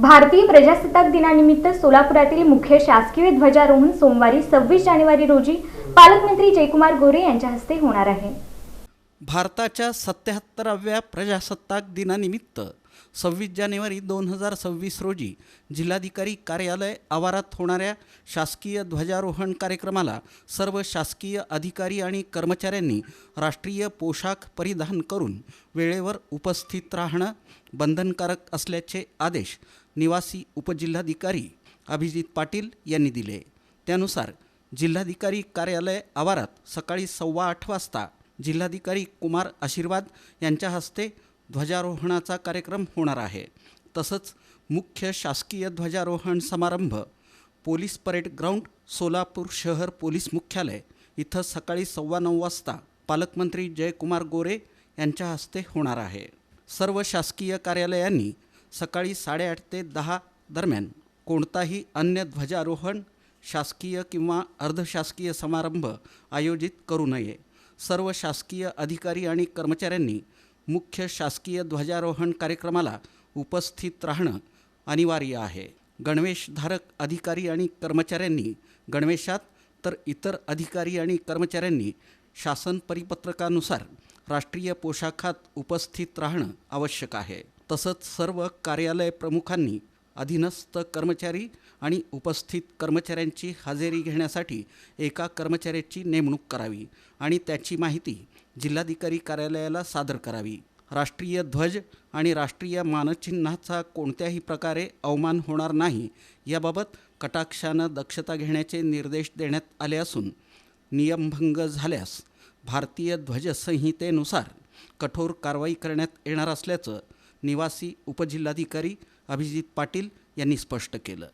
भारतीय प्रजासत्ताक दिनानिमित्त सोलापुरातील मुख्य शासकीय ध्वजारोहण सोमवारी सव्वीस जानेवारी रोजी पालकमंत्री जयकुमार गोरे यांच्या हस्ते होणार आहे. भारताच्या सत्याहत्तराव्या प्रजासत्ताक दिनानिमित्त सव्वीस जानेवारी दोन हजार सव्वीस रोजी जिल्हाधिकारी कार्यालय आवारात होणाऱ्या शासकीय ध्वजारोहण कार्यक्रमाला सर्व शासकीय अधिकारी आणि कर्मचाऱ्यांनी राष्ट्रीय पोशाख परिधान करून वेळेवर उपस्थित राहणं बंधनकारक असल्याचे आदेश निवासी उपजिल्हाधिकारी अभिजित पाटील यांनी दिले. त्यानुसार जिल्हाधिकारी कार्यालय आवारात सकाळी सव्वा आठ वाजता जिल्हाधिकारी कुमार आशीर्वाद यांच्या हस्ते ध्वजारोहणाचा कार्यक्रम होणार आहे. तसंच मुख्य शासकीय ध्वजारोहण समारंभ पोलीस परेड ग्राउंड सोलापूर शहर पोलीस मुख्यालय इथं सकाळी सव्वा नऊ वाजता पालकमंत्री जयकुमार गोरे यांच्या हस्ते होणार आहे. सर्व शासकीय कार्यालयांनी सकाळी साडेआठ ते दहा दरम्यान कोणताही अन्य ध्वजारोहण शासकीय किंवा अर्धशासकीय समारंभ आयोजित करू नये. सर्व शासकीय अधिकारी आणि कर्मचाऱ्यांनी मुख्य शासकीय ध्वजारोहण कार्यक्रमाला उपस्थित राहणं अनिवार्य आहे. गणवेशधारक अधिकारी आणि कर्मचाऱ्यांनी गणवेशात तर इतर अधिकारी आणि कर्मचाऱ्यांनी शासन परिपत्रकानुसार राष्ट्रीय पोशाखात उपस्थित राहणं आवश्यक आहे. तसंच सर्व कार्यालय प्रमुखांनी अधीनस्थ कर्मचारी आणि उपस्थित कर्मचाऱ्यांची हजेरी घेण्यासाठी एका कर्मचाऱ्याची नेमणूक करावी आणि त्याची माहिती जिल्हाधिकारी कार्यालयाला सादर करावी. राष्ट्रीय ध्वज आणि राष्ट्रीय मानचिन्हाचा कोणत्याही प्रकारे अवमान होणार नाही याबाबत कटाक्षानं दक्षता घेण्याचे निर्देश देण्यात आले असून नियमभंग झाल्यास भारतीय ध्वजसंहितेनुसार कठोर कारवाई करण्यात येणार असल्याचं निवासी उपजिल्हाधिकारी अभिजित पाटील यांनी स्पष्ट केलं.